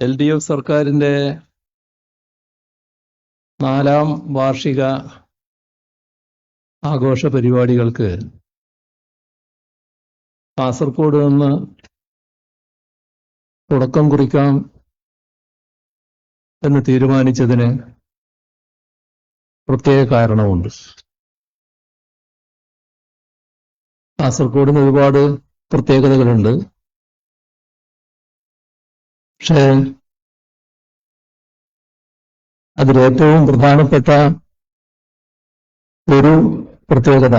L D F സർക്കാരിന്റെ നാലാം വാർഷിക ആഘോഷ പരിപാടികൾക്ക് കാസർഗോഡ് നിന്ന് തുടക്കം കുറിക്കാം എന്ന് തീരുമാനിച്ചതിന് പ്രത്യേക കാരണമുണ്ട്. കാസർഗോഡിന് ഒരുപാട് പ്രത്യേകതകളുണ്ട്. പക്ഷേ അതിലേറ്റവും പ്രധാനപ്പെട്ട ഒരു പ്രത്യേകത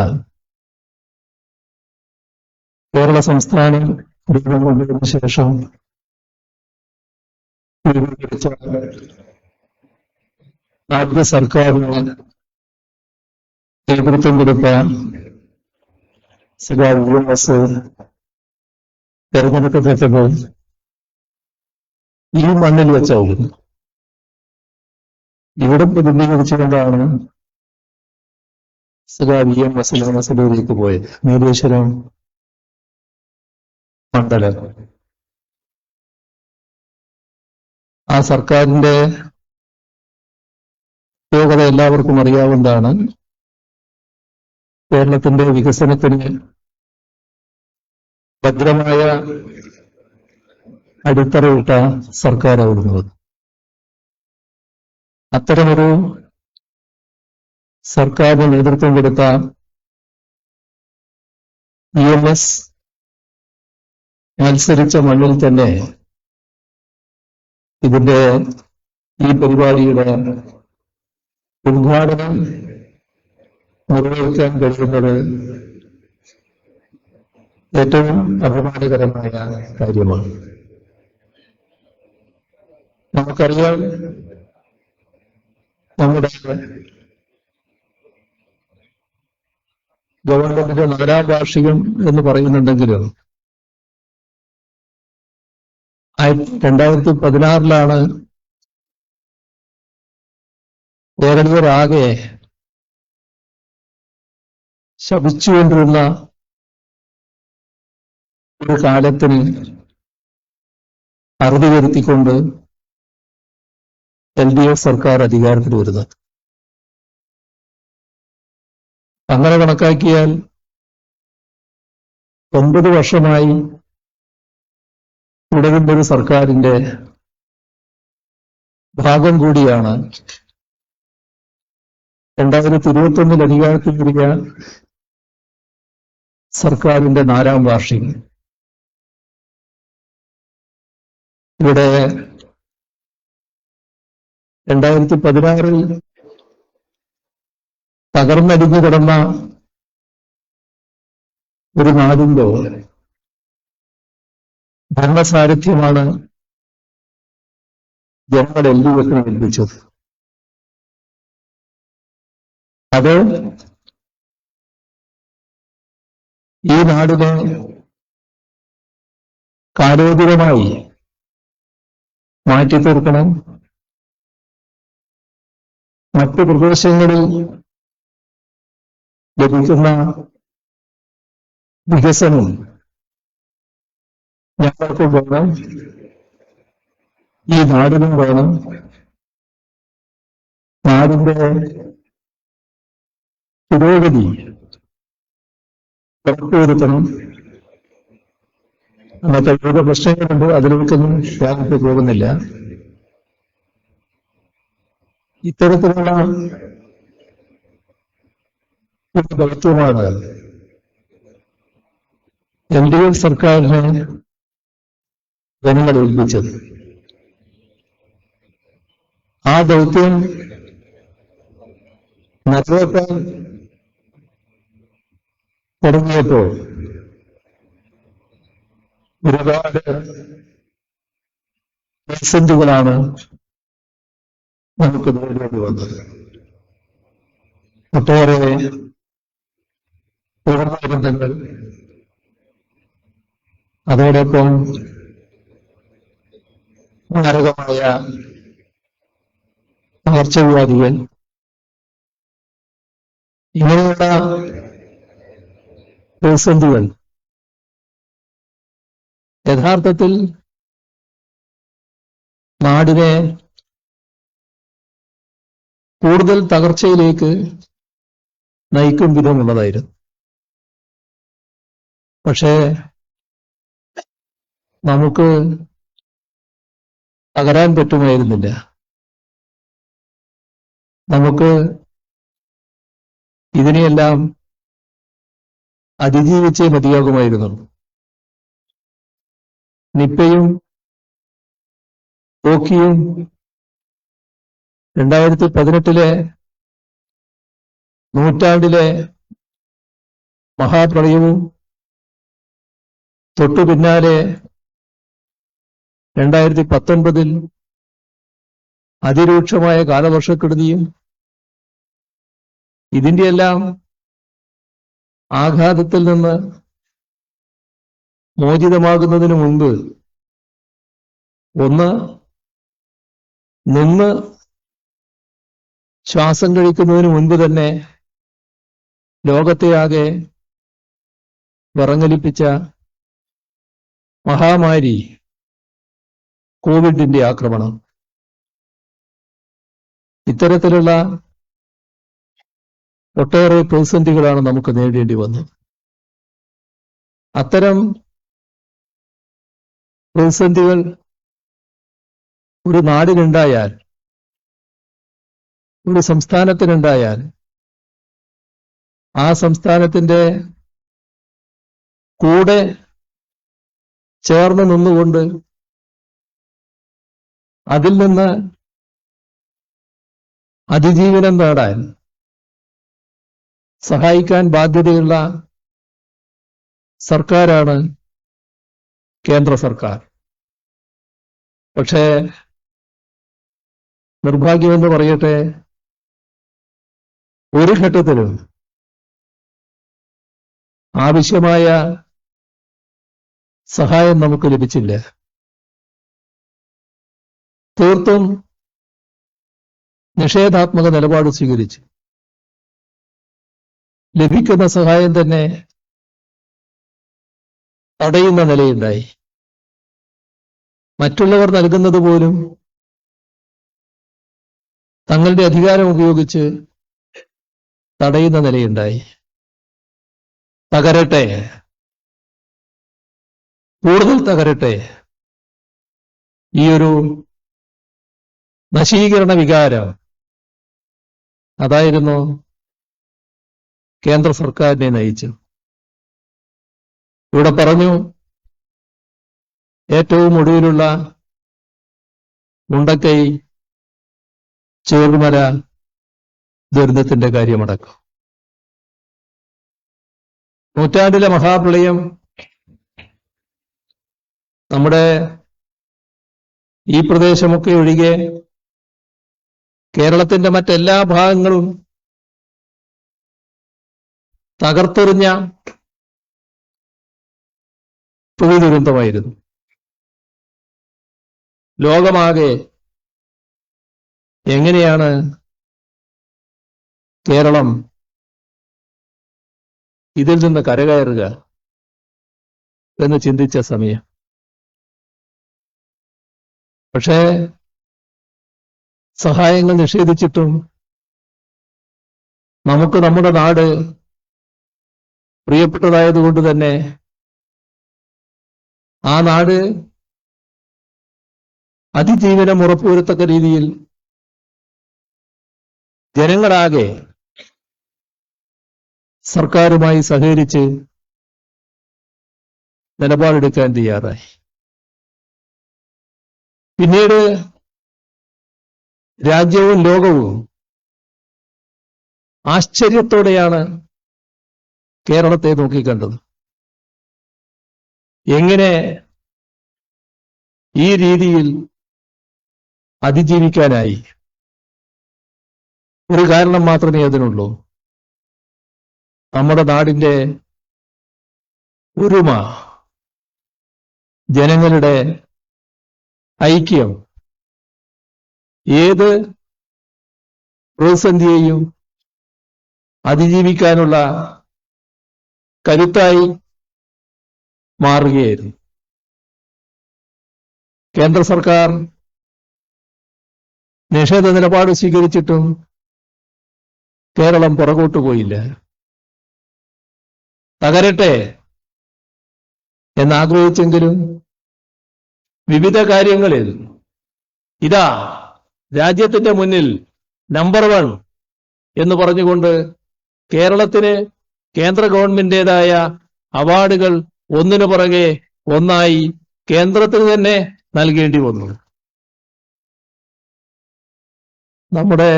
കേരള സംസ്ഥാനം രൂപം കൊണ്ടതിനു ശേഷം രൂപീകരിച്ച ആദ്യ സർക്കാരിന് നേതൃത്വം കൊടുത്ത ശ്രീ വി എം എസ് തെരഞ്ഞെടുക്കപ്പെട്ടപ്പോൾ ഈ മണ്ണിൽ വെച്ചാവും. ഇവിടെ പ്രതിനിധീകരിച്ചുകൊണ്ടാണ് ശ്രീ വി എം എസ് മസലൂരിലേക്ക് പോയത്. നീലേശ്വരം മണ്ഡലം. ആ സർക്കാരിന്റെ പ്രത്യേകത എല്ലാവർക്കും അറിയാവുന്നതാണ്. കേരളത്തിന്റെ വികസനത്തിന് ഭദ്രമായ അടിത്തറയിട്ട സർക്കാരായിരുന്നു അത്. അത്തരമൊരു സർക്കാരിന് നേതൃത്വം കൊടുത്ത ഇ എം എസ് മത്സരിച്ച മണ്ണിൽ തന്നെ ഇതിന്റെ ഈ പരിപാടിയുടെ ഉദ്ഘാടനം നിർവഹിക്കാൻ കഴിയുന്നത് ഏറ്റവും അഭിമാനകരമായ കാര്യമാണ്. നമുക്കറിയാം നമ്മുടെ ഗവൺമെന്റിന്റെ നാലാം വാർഷികം എന്ന് പറയുന്നുണ്ടെങ്കിലും രണ്ടായിരത്തി പതിനാറിലാണ് കേരളീയരാകെ ശപിച്ചുകൊണ്ടിരുന്ന ഒരു കാലത്തിന് അറുതി വരുത്തിക്കൊണ്ട് എൽ ഡി എഫ് സർക്കാർ അധികാരത്തിൽ വരുന്നത്. അങ്ങനെ കണക്കാക്കിയാൽ ഒമ്പത് വർഷമായി തുടരുന്ന ഒരു സർക്കാരിന്റെ ഭാഗം കൂടിയാണ് രണ്ടായിരത്തി ഇരുപത്തി ഒന്നിൽ അധികാരത്തിൽ വരിക സർക്കാരിന്റെ നാലാം വാർഷികം. ഇവിടെ രണ്ടായിരത്തി പതിനാറിൽ തകർന്നടിഞ്ഞു കിടന്ന ഒരു നാടിന്റെ ഭരണസാരഥ്യമാണ് ജനങ്ങൾ എൽ ഡി എഫിന് ഏൽപ്പിച്ചത് അത് ഈ നാടിനെ കാലോചിതമായി മാറ്റി തീർക്കണം മറ്റു പ്രദേശങ്ങളിൽ ലഭിക്കുന്ന വികസനം ഞങ്ങൾക്ക് വേണം. ഈ നാടിനും വേണം. നാടിന്റെ പുരോഗതി ഉറപ്പുവരുത്തണം. അന്നത്തെ വിവിധ പ്രശ്നങ്ങളുണ്ട് അതിലേക്കൊന്നും ഞാനിപ്പോ പോകുന്നില്ല. ഇത്തരത്തിലുള്ള ദൗത്യമാണ് എൻ ഡി എഫ് സർക്കാരിനെ ജനങ്ങൾ ഏൽപ്പിച്ചത് ആ ദൗത്യം നിറവേറ്റാൻ തുടങ്ങിയപ്പോൾ ഒരുപാട് പ്രതിസന്ധികളാണ് നമുക്ക് നേരിടേണ്ടി വന്നത്. ഒട്ടേറെ തുടർന്ന അതോടൊപ്പം മാരകമായ പകർച്ചവ്യാധികൾ ഇങ്ങനെയുള്ള പ്രതിസന്ധികൾ യഥാർത്ഥത്തിൽ നാടിനെ കൂടുതൽ തകർച്ചയിലേക്ക് നയിക്കും വിധമുള്ളതായിരുന്നു. പക്ഷേ നമുക്ക് തകരാൻ പറ്റുമായിരുന്നില്ല. നമുക്ക് ഇതിനെയെല്ലാം അതിജീവിച്ചേ മതിയാകുമായിരുന്നു. നിപ്പയും ഓക്കിയും രണ്ടായിരത്തി പതിനെട്ടിലെ നൂറ്റാണ്ടിലെ മഹാപ്രളയവും തൊട്ടു പിന്നാലെ രണ്ടായിരത്തി പത്തൊൻപതിൽ അതിരൂക്ഷമായ കാലവർഷക്കെടുതിയും ഇതിന്റെയെല്ലാം ആഘാതത്തിൽ നിന്ന് മോചിതമാകുന്നതിന് മുൻപ് ഒന്ന് നിന്ന് ശ്വാസം കഴിക്കുന്നതിന് മുൻപ് തന്നെ ലോകത്തെയാകെ വിറങ്ങലിപ്പിച്ച മഹാമാരി കോവിഡിന്റെ ആക്രമണം. ഇത്തരത്തിലുള്ള ഒട്ടേറെ പ്രതിസന്ധികളാണ് നമുക്ക് നേടേണ്ടി വന്നത്. അത്തരം പ്രതിസന്ധികൾ ഒരു നാടിനുണ്ടായാൽ ഒരു സംസ്ഥാനത്തിനുണ്ടായാൽ ആ സംസ്ഥാനത്തിന്റെ കൂടെ ചേർന്ന് നിന്നുകൊണ്ട് അതിൽ നിന്ന് അതിജീവനം നേടാൻ സഹായിക്കാൻ ബാധ്യതയുള്ള സർക്കാരാണ് കേന്ദ്ര സർക്കാർ. പക്ഷേ നിർഭാഗ്യമെന്ന് പറയട്ടെ ഒരു ഘട്ടത്തിലും ആവശ്യമായ സഹായം നമുക്ക് ലഭിച്ചില്ല. തീർത്തും നിഷേധാത്മക നിലപാട് സ്വീകരിച്ചു ലഭിക്കുന്ന സഹായം തന്നെ തടയുന്ന നിലയുണ്ടായി. മറ്റുള്ളവർ നൽകുന്നത് പോലും തങ്ങളുടെ അധികാരം ഉപയോഗിച്ച് തടയുന്ന നിലയുണ്ടായി. തകരട്ടെ. കൂടുതൽ തകരട്ടെ. ഈ ഒരു നശീകരണ വികാരം അതായിരുന്നു കേന്ദ്ര സർക്കാരിനെ നയിച്ചു ഇവിടെ പറഞ്ഞു ഏറ്റവും ഒടുവിലുള്ള മുണ്ടക്കൈ ചോർമല ദുരന്തത്തിന്റെ കാര്യമടക്കം. നൂറ്റാണ്ടിലെ മഹാപ്രളയം നമ്മുടെ ഈ പ്രദേശമൊക്കെ ഒഴികെ കേരളത്തിന്റെ മറ്റെല്ലാ ഭാഗങ്ങളും തകർത്തെറിഞ്ഞ പ്രകൃതി ദുരന്തമായിരുന്നു ലോകമാകെ എങ്ങനെയാണ് കേരളം. ഇതിൽ നിന്ന് കരകയറുക എന്ന് ചിന്തിച്ച സമയം. പക്ഷേ സഹായങ്ങൾ നിഷേധിച്ചിട്ടും നമുക്ക് നമ്മുടെ നാട് പ്രിയപ്പെട്ടതായതുകൊണ്ട് തന്നെ ആ നാട് അതിജീവനം ഉറപ്പുവരുത്തക്ക രീതിയിൽ ജനങ്ങളാകെ സർക്കാരുമായി സഹകരിച്ച് നിലപാടെടുക്കാൻ തയ്യാറായി. പിന്നീട് രാജ്യവും ലോകവും ആശ്ചര്യത്തോടെയാണ് കേരളത്തെ നോക്കിക്കണ്ടത്. എങ്ങനെ ഈ രീതിയിൽ അതിജീവിക്കാനായി? ഒരു കാരണം മാത്രമേ അതിനുള്ളൂ. നമ്മുടെ നാടിന്റെ ഒരുമ ജനങ്ങളുടെ ഐക്യം ഏത് പ്രതിസന്ധിയെയും അതിജീവിക്കാനുള്ള കരുത്തായി മാറുകയായിരുന്നു. കേന്ദ്ര സർക്കാർ നിഷേധ നിലപാട് സ്വീകരിച്ചിട്ടും കേരളം പുറകോട്ട് പോയില്ല. തകരട്ടെ എന്നാഗ്രഹിച്ചെങ്കിലും വിവിധ കാര്യങ്ങളിൽ ഇതാ രാജ്യത്തിന്റെ മുന്നിൽ നമ്പർ വൺ എന്ന് പറഞ്ഞുകൊണ്ട് കേരളത്തിന് കേന്ദ്ര ഗവൺമെന്റിന്റേതായ അവാർഡുകൾ ഒന്നിനു പുറകെ ഒന്നായി കേന്ദ്രത്തിന് തന്നെ നൽകേണ്ടി വന്നു. നമ്മുടെ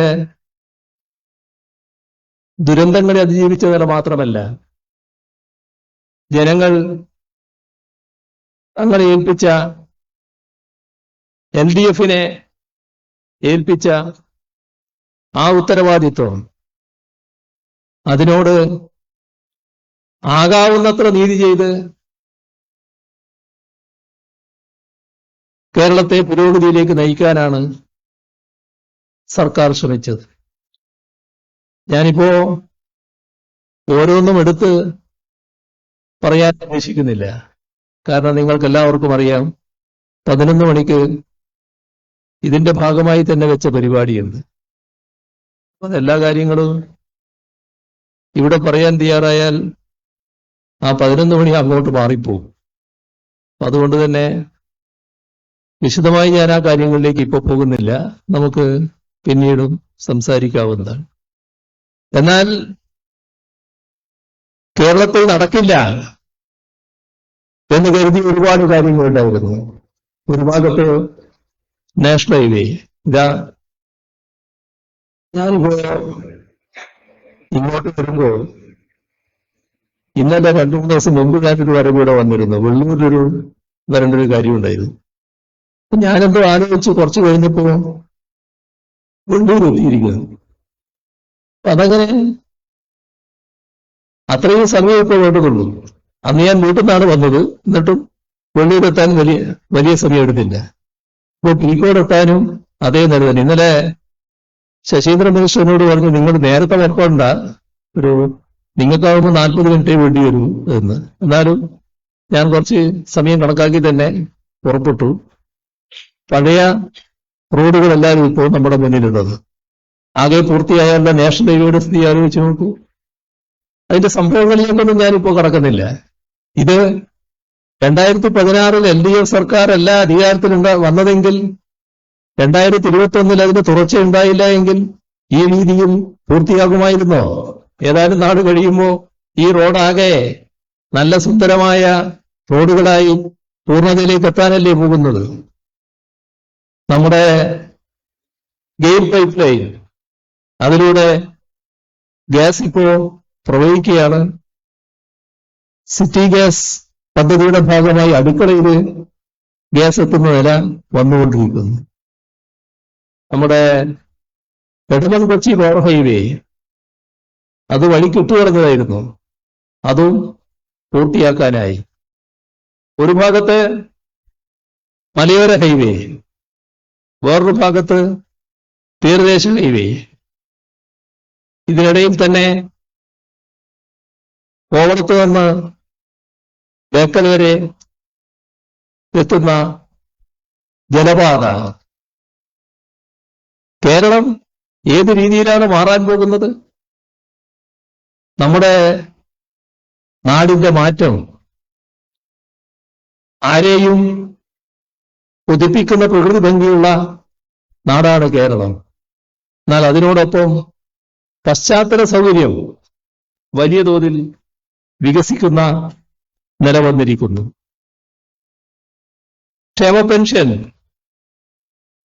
ദുരന്തങ്ങളെ അതിജീവിച്ചതിന് മാത്രമല്ല ജനങ്ങൾ തങ്ങളെ ഏൽപ്പിച്ച എൽ ഡി എഫിനെ ഏൽപ്പിച്ച ആ ഉത്തരവാദിത്വം അതിനോട് ആകാവുന്നത്ര നീതി ചെയ്ത് കേരളത്തെ പുരോഗതിയിലേക്ക് നയിക്കാനാണ് സർക്കാർ ശ്രമിച്ചത്. ഞാനിപ്പോ ഓരോന്നും എടുത്ത് പറയാൻ ഉദ്ദേശിക്കുന്നില്ല കാരണം നിങ്ങൾക്ക് എല്ലാവർക്കും അറിയാം പതിനൊന്ന് മണിക്ക് ഇതിന്റെ ഭാഗമായി തന്നെ വെച്ച പരിപാടിയുണ്ട് അപ്പം എല്ലാ കാര്യങ്ങളും ഇവിടെ പറയാൻ തയ്യാറായാൽ ആ പതിനൊന്ന് മണി അങ്ങോട്ട് മാറിപ്പോകും. അതുകൊണ്ട് തന്നെ വിശദമായി ഞാൻ ആ കാര്യങ്ങളിലേക്ക് ഇപ്പോൾ പോകുന്നില്ല. നമുക്ക് പിന്നീടും സംസാരിക്കാവുന്നതാണ്. എന്നാൽ കേരളത്തിൽ നടക്കില്ല എന്ന് കരുതി ഒരുപാട് കാര്യങ്ങളുണ്ടായിരുന്നു ഒരു ഭാഗത്ത് നാഷണൽ ഹൈവേ. ഇതാ ഞാനിപ്പോ ഇങ്ങോട്ട് വരുമ്പോൾ ഇന്നലെ രണ്ടു മൂന്ന് ദിവസം മുമ്പ് ഞാനൊരു ഇവിടെ വന്നിരുന്നു. വെള്ളൂരിലൊരു വരേണ്ട ഒരു കാര്യം ഉണ്ടായിരുന്നു. ഞാനെന്തോ ആലോചിച്ച് കുറച്ച് കഴിഞ്ഞപ്പോ വെള്ളൂർ അപ്പൊ അതങ്ങനെ അത്രയും സമയം ഇപ്പോൾ വേണ്ടതുള്ളൂ അന്ന് ഞാൻ വീട്ടിൽ നിന്നാണ് വന്നത്. എന്നിട്ടും വെള്ളിയിലെത്താൻ വലിയ വലിയ സമയം എടുത്തില്ല. ഇപ്പോൾ പീക്കോട് എത്താനും അതേ നില തന്നെ. ഇന്നലെ ശശീന്ദ്രൻ മിനിസ്റ്ററിനോട് പറഞ്ഞു നിങ്ങൾ നേരത്തെ വരക്കൊണ്ട ഒരു നിങ്ങൾക്കാവുമ്പോൾ നാൽപ്പത് മിനിറ്റേ വേണ്ടി വരൂ എന്ന്. എന്നാലും ഞാൻ കുറച്ച് സമയം കണക്കാക്കി തന്നെ പുറപ്പെട്ടു. പഴയ റോഡുകളെല്ലാവരും ഇപ്പോൾ നമ്മുടെ മുന്നിലുള്ളത്. ആകെ പൂർത്തിയായാലുള്ള നാഷണൽ ഹൈവേയുടെ സ്ഥിതി ആലോചിച്ച് നോക്കൂ. അതിന്റെ സംഭവങ്ങളിലേക്കൊന്നും ഞാനിപ്പോ കടക്കുന്നില്ല. ഇത് രണ്ടായിരത്തി പതിനാറിൽ എൽ ഡി എഫ് സർക്കാർ എല്ലാ അധികാരത്തിലുണ്ട വന്നതെങ്കിൽ രണ്ടായിരത്തി ഇരുപത്തി ഒന്നിൽ അതിന് തുടർച്ചയുണ്ടായില്ല എങ്കിൽ ഈ രീതിയും പൂർത്തിയാകുമായിരുന്നോ? ഏതാനും നാട് കഴിയുമ്പോൾ ഈ റോഡാകെ നല്ല സുന്ദരമായ റോഡുകളായി പൂർണതയിലേക്ക് എത്താനല്ലേ പോകുന്നത്? നമ്മുടെ ഗെയിം പൈപ്പ് ലൈൻ അതിലൂടെ ഗ്യാസ് ഇപ്പോ പ്രവഹിക്കുകയാണ്. സിറ്റി ഗ്യാസ് പദ്ധതിയുടെ ഭാഗമായി അടുക്കളയിൽ ഗ്യാസ് എത്തുന്ന നില വന്നുകൊണ്ടിരിക്കുന്നു. നമ്മുടെ പെട്ടെന്ന് കൊച്ചി പവർ ഹൈവേ അത് വഴി ഇട്ടുകിടന്നതായിരുന്നു അതും പൂർത്തിയാക്കാനായി. ഒരു ഭാഗത്ത് മലയോര ഹൈവേ വേറൊരു ഭാഗത്ത് തീരദേശ ഹൈവേ. ഇതിനിടയിൽ തന്നെ കോവളത്ത് നിന്ന് ബേക്കൽ വരെ എത്തുന്ന ജലപാത. കേരളം ഏത് രീതിയിലാണ് മാറാൻ പോകുന്നത്? നമ്മുടെ നാടിന്റെ മാറ്റം ആരെയും ഉദിപ്പിക്കുന്ന പ്രകൃതി ഭംഗിയുള്ള നാടാണ് കേരളം. എന്നാൽ അതിനോടൊപ്പം പശ്ചാത്തല സൗകര്യം വലിയ തോതിൽ വികസിക്കുന്ന നില വന്നിരിക്കുന്നു ക്ഷേമ പെൻഷൻ.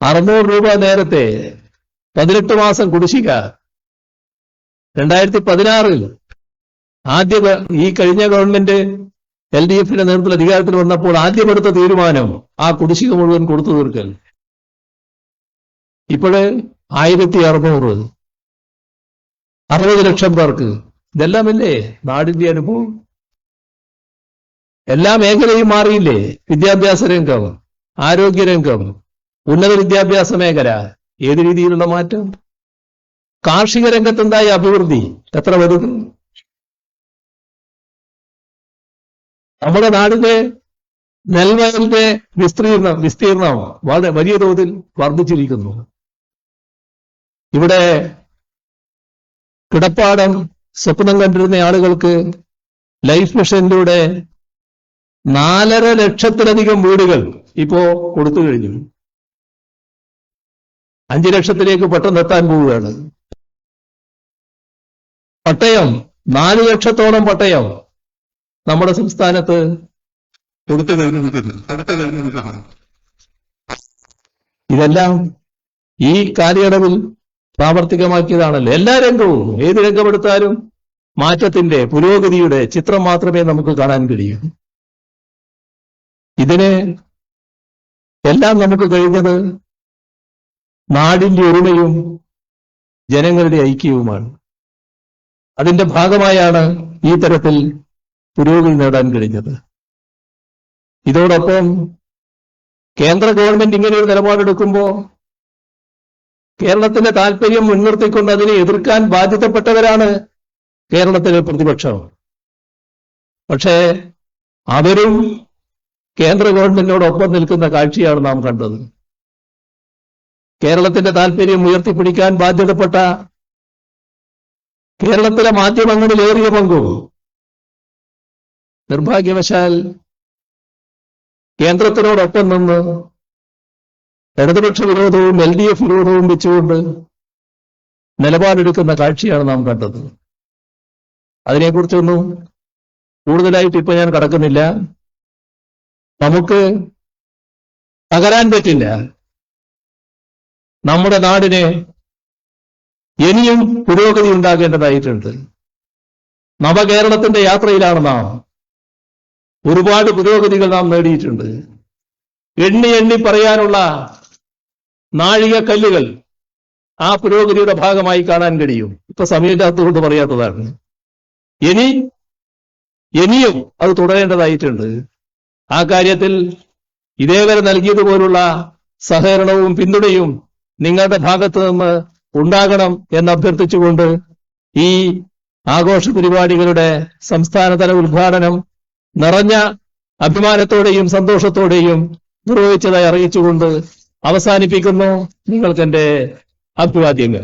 അറുന്നൂറ് രൂപ നേരത്തെ പതിനെട്ട് മാസം കുടിശ്ശിക. രണ്ടായിരത്തി പതിനാറിൽ ആദ്യ ഈ കഴിഞ്ഞ ഗവൺമെന്റ് എൽ ഡി എഫിന്റെ നേതൃത്വത്തിൽ അധികാരത്തിൽ വന്നപ്പോൾ ആദ്യമെടുത്ത തീരുമാനം ആ കുടിശ്ശിക മുഴുവൻ കൊടുത്തു തീർക്കൽ. ഇപ്പോഴ് ആയിരത്തി അറുന്നൂറ്. അറുപത് ലക്ഷം പേർക്ക് ഇതെല്ലാമല്ലേ? നാടിന്റെ അനുഭവം. എല്ലാ മേഖലയും മാറിയില്ലേ? വിദ്യാഭ്യാസ രംഗം ആരോഗ്യരംഗം ഉന്നത വിദ്യാഭ്യാസ മേഖല ഏത് രീതിയിലുള്ള മാറ്റം? കാർഷിക രംഗത്തുണ്ടായ അഭിവൃദ്ധി? എത്ര വരുന്നു നമ്മുടെ നാടിന്റെ നെൽവയലിന്റെ വിസ്തീർണം വിസ്തീർണം വളരെ വലിയ തോതിൽ വർദ്ധിച്ചിരിക്കുന്നു. ഇവിടെ കിടപ്പാടം സ്വപ്നം കണ്ടിരുന്ന ആളുകൾക്ക് ലൈഫ് മിഷനിലൂടെ നാലര ലക്ഷത്തിലധികം വീടുകൾ ഇപ്പോ കൊടുത്തു കഴിഞ്ഞു. അഞ്ചു ലക്ഷത്തിലേക്ക് പെട്ടെന്ന് എത്താൻ പോവുകയാണ്. പട്ടയം നാല് ലക്ഷത്തോളം പട്ടയം നമ്മുടെ സംസ്ഥാനത്ത് കൊടുത്തു ഇതെല്ലാം ഈ കാലയളവിൽ പ്രാവർത്തികമാക്കിയതാണല്ലോ. എല്ലാ രംഗവും. ഏത് രംഗമെടുത്താലും മാറ്റത്തിന്റെ പുരോഗതിയുടെ ചിത്രം മാത്രമേ നമുക്ക് കാണാൻ കഴിയൂ. ഇതിന് എല്ലാം നമുക്ക് കഴിഞ്ഞത് നാടിന്റെ ഒരുമയും ജനങ്ങളുടെ ഐക്യവുമാണ്. അതിന്റെ ഭാഗമായാണ് ഈ തരത്തിൽ പുരോഗതി നേടാൻ കഴിഞ്ഞത്. ഇതോടൊപ്പം കേന്ദ്ര ഗവൺമെന്റ് ഇങ്ങനെ ഒരു നിലപാടെടുക്കുമ്പോൾ കേരളത്തിന്റെ താല്പര്യം മുൻനിർത്തിക്കൊണ്ട് അതിനെ എതിർക്കാൻ ബാധ്യതപ്പെട്ടവരാണ് കേരളത്തിലെ പ്രതിപക്ഷം. പക്ഷേ അവരും കേന്ദ്ര ഗവൺമെന്റിനോടൊപ്പം നിൽക്കുന്ന കാഴ്ചയാണ് നാം കണ്ടത്. കേരളത്തിന്റെ താല്പര്യം ഉയർത്തിപ്പിടിക്കാൻ ബാധ്യതപ്പെട്ട കേരളത്തിലെ മാധ്യമങ്ങളിൽ ഏറിയ പങ്കും നിർഭാഗ്യവശാൽ കേന്ദ്രത്തിനോടൊപ്പം നിന്ന് ഇടതുപക്ഷ വിരോധവും എൽ ഡി എഫ് വിരോധവും വെച്ചുകൊണ്ട് നിലപാടെടുക്കുന്ന കാഴ്ചയാണ് നാം കണ്ടത്. അതിനെക്കുറിച്ചൊന്നും കൂടുതലായിട്ട് ഇപ്പൊ ഞാൻ കടക്കുന്നില്ല. നമുക്ക് തകരാൻ പറ്റില്ല. നമ്മുടെ നാടിനെ ഇനിയും പുരോഗതി ഉണ്ടാകേണ്ടതായിട്ടുണ്ട്. നവകേരളത്തിന്റെ യാത്രയിലാണ് നാം. ഒരുപാട് പുരോഗതികൾ നാം നേടിയിട്ടുണ്ട്. എണ്ണി എണ്ണി പറയാനുള്ള നാഴികക്കല്ലുകൾ ആ പുരോഗതിയുടെ ഭാഗമായി കാണാൻ കഴിയും. ഇപ്പൊ സമയമില്ലാത്തതുകൊണ്ട് പറയാത്തതാണ്. ഇനി ഇനിയും അത് തുടരേണ്ടതായിട്ടുണ്ട്. ആ കാര്യത്തിൽ ഇതേവരെ നൽകിയതുപോലുള്ള സഹകരണവും പിന്തുണയും നിങ്ങളുടെ ഭാഗത്ത് നിന്ന് ഉണ്ടാകണം എന്ന് അഭ്യർത്ഥിച്ചുകൊണ്ട് ഈ ആഘോഷ പരിപാടികളുടെ സംസ്ഥാനതല ഉദ്ഘാടനം നിറഞ്ഞ അഭിമാനത്തോടെയും സന്തോഷത്തോടെയും നിർവഹിച്ചതായി അറിയിച്ചുകൊണ്ട് അവസാനിപ്പിക്കുന്നു. നിങ്ങൾക്കെന്റെ അഭിവാദ്യങ്ങൾ.